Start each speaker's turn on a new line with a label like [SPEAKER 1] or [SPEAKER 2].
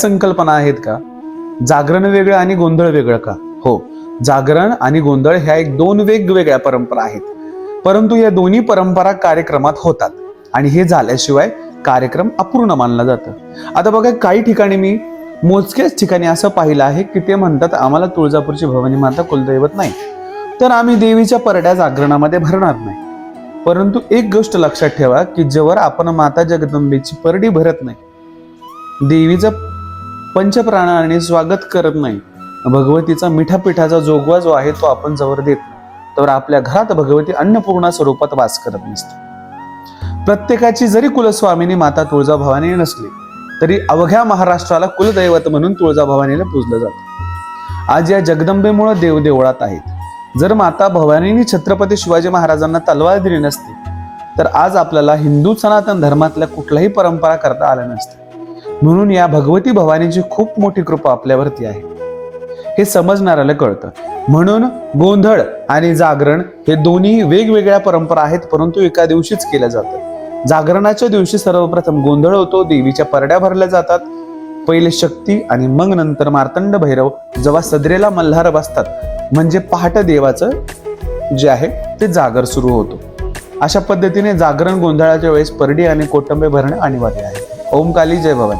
[SPEAKER 1] संकल्पना आहेत का? जागरण वेगळं आणि गोंधळ वेगळं का? हो जागरण आणि गोंधळ ह्या एक दोन वेगवेगळ्या परंपरा आहेत. परंतु या दोन्ही परंपरा कार्यक्रमात होतात आणि हे झाल्याशिवाय कार्यक्रम अपूर्ण मानला जातं. आता बघा काही ठिकाणी मी मोजक्याच ठिकाणी असं पाहिलं आहे की ते म्हणतात आम्हाला तुळजापूरची भवानी माता कुलदैवत नाही. तर आम्ही देवीच्या परड्या जागरणामध्ये भरणार नाही. परंतु एक गोष्ट लक्षात ठेवा की जेव्हा आपण माता जगदंबेची परडी भरत नाही देवीचं पंचप्राणाने स्वागत करत नाही. भगवतीचा मिठा पिठाचा जोगवा जो आहे तो आपण जवळ देत नाही. तर आपल्या घरात भगवती अन्नपूर्णा स्वरूपात वास करत नसते. प्रत्येकाची जरी कुलस्वामिनी माता तुळजाभवानी नसली तरी अवघ्या महाराष्ट्राला कुलदैवत म्हणून तुळजाभवानीला पूजलं जातं. आज या जगदंबेमुळे देव देवळात आहेत. जर माता भवानीने छत्रपती शिवाजी महाराजांना तलवार दिली नसती तर आज आपल्याला हिंदू सनातन धर्मातल्या कुठल्याही परंपरा करता आल्या नसत्या. म्हणून या भगवती भवानीची खूप मोठी कृपा आपल्यावरती आहे. हे समजणाऱ्याला कळतं. म्हणून गोंधळ आणि जागरण हे दोन्ही वेगवेगळ्या परंपरा आहेत परंतु एका दिवशीच केल्या जातं. जागरणाच्या दिवशी सर्वप्रथम गोंधळ होतो देवीच्या परड्या भरल्या जातात. पहिले शक्ती आणि मग नंतर मार्तंड भैरव जेव्हा सदरेला मल्हार बसतात म्हणजे पहाट देवाचं जे आहे ते जागर सुरू होतो. अशा पद्धतीने जागरण गोंधळाच्या वेळेस परडी आणि कोटंबे भरणे अनिवार्य आहे. ओम काली जय भवानी.